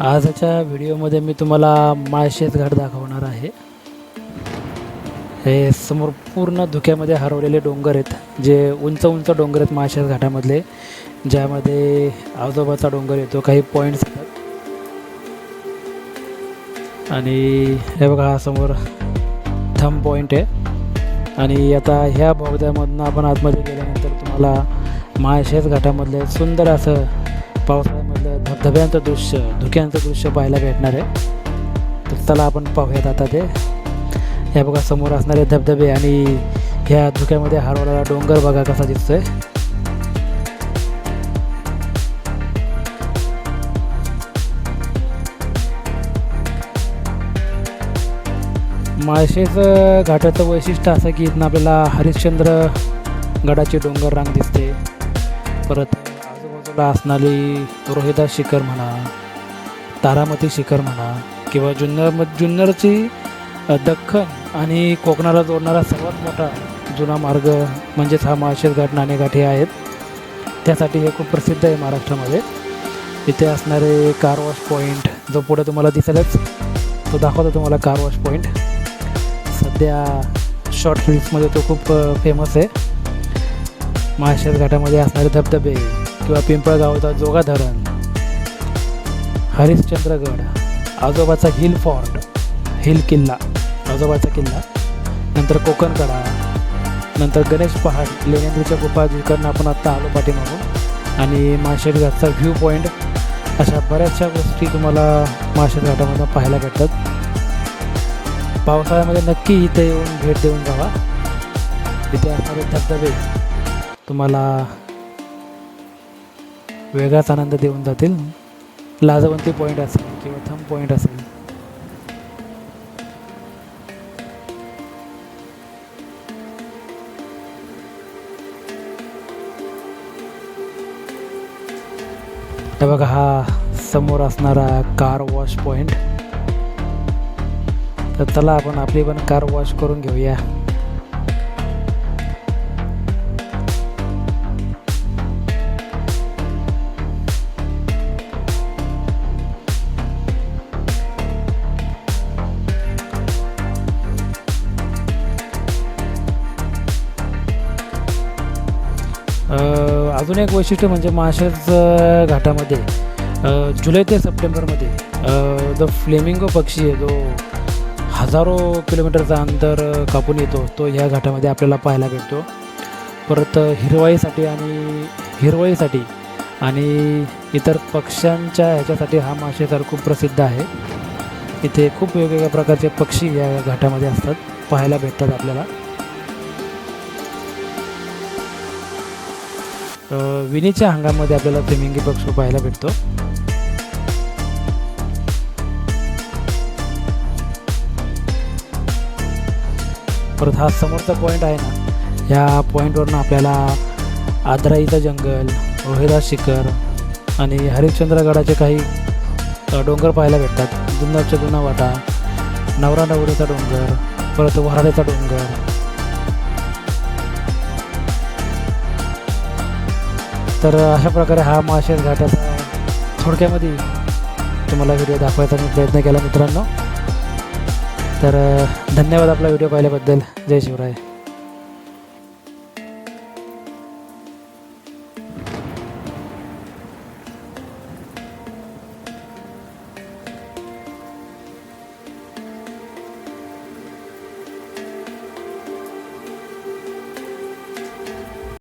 आजच्या व्हिडिओमध्ये मी तुम्हाला माळशेज घाट दाखवणार आहे. हे समोर पूर्ण धुक्यामध्ये हरवलेले डोंगर आहेत जे उंच उंच डोंगर आहेत माळशेज घाटामधले ज्यामध्ये आजोबाचा डोंगर येतो काही पॉईंट्स आहेत आणि हे बघा हा समोर थम पॉईंट आहे. आणि आता ह्या बोगद्यामधनं आपण आतमध्ये गेल्यानंतर तुम्हाला माळशेज घाटामधले सुंदर असं पावसाळ्यामध्ये धब्यांचं दृश्य धुक्यांचं दृश्य पाहायला भेटणार आहे. तर चला आपण पाहूयात आता ते. या बघा समोर असणारे धबधबे आणि ह्या धुक्यामध्ये हरवलेला डोंगर बघा कसा दिसतोय. माळशेचं घाटाचं वैशिष्ट्य असं की इथनं आपल्याला हरिश्चंद्र गडाची डोंगर रांग दिसते. परत आपला असणारी रोहिदास शिखर म्हणा तारामती शिखर म्हणा किंवा जुन्नर जुन्नरची दख्खन आणि कोकणाला जोडणारा सर्वात मोठा जुना मार्ग म्हणजेच हा माळशेज घाट नाणेघाट हे आहेत. त्यासाठी हे खूप प्रसिद्ध आहे महाराष्ट्रामध्ये. इथे असणारे कार वॉश पॉईंट जो पुढे तुम्हाला दिसेलच तो दाखवतो तुम्हाला कार वॉश पॉईंट सध्या शॉर्ट रील्समध्ये तो खूप फेमस आहे. माळशेज घाटामध्ये असणारे धबधबे किंवा पिंपळगावचा जोगा धरण. हरिश्चंद्रगड आजोबाचा हिल फॉर्ट हिल किल्ला आजोबाचा किल्ला. नंतर कोकणकडा नंतर गणेश पहाड लेण्याद्रीच्या गुफा जिकडनं आपण आत्ता आलो पाठीमागून. आणि माळशेज घाटचा व्ह्यू पॉईंट अशा बऱ्याचशा गोष्टी तुम्हाला माळशेज घाटामधून पाहायला भेटतात. पावसाळ्यामध्ये नक्की इथे येऊन भेट देऊन जावा. इथे असणारे धबधबे तुम्हाला वेगळाच आनंद देऊन जातील. लाजवंती पॉईंट असेल किंवा थम पॉईंट असेल. हे बघा हा समोर असणारा कार वॉश पॉईंट तर चला आपण आपली पण कार वॉश करून घेऊया. अजून एक वैशिष्ट्य म्हणजे माशाच घाटामध्ये जुलै ते सप्टेंबरमध्ये द फ्लेमिंगो पक्षी आहे जो हजारो किलोमीटरचा अंतर कापून येतो तो ह्या घाटामध्ये आपल्याला पाहायला भेटतो. परत हिरवाईसाठी आणि हिरवाईसाठी आणि इतर पक्ष्यांच्या ह्याच्यासाठी हा माळशेज खूप प्रसिद्ध आहे. इथे खूप वेगवेगळ्या प्रकारचे पक्षी या घाटामध्ये असतात पाहायला भेटतात आपल्याला. विणीच्या हंगामामध्ये आपल्याला फ्लेमिंगी पक्षी पाहायला भेटतो. परत हा समोरचा पॉईंट आहे ना या पॉईंटवरनं आपल्याला आदराईचं जंगल रोहिदा शिखर आणि हरिश्चंद्रगडाचे काही डोंगर पाहायला भेटतात. जुन्नाच्या जुना वाटा नवरा नवरीचा डोंगर परत वऱ्हाड्याचा डोंगर तर अशा प्रकारे हा माळशेज घाटाचा थोडक्यामध्ये तुम्हाला व्हिडिओ दाखवायचा मी प्रयत्न केला मित्रांनो. तर धन्यवाद आपला व्हिडिओ पाहिल्याबद्दल. जय शिवराय.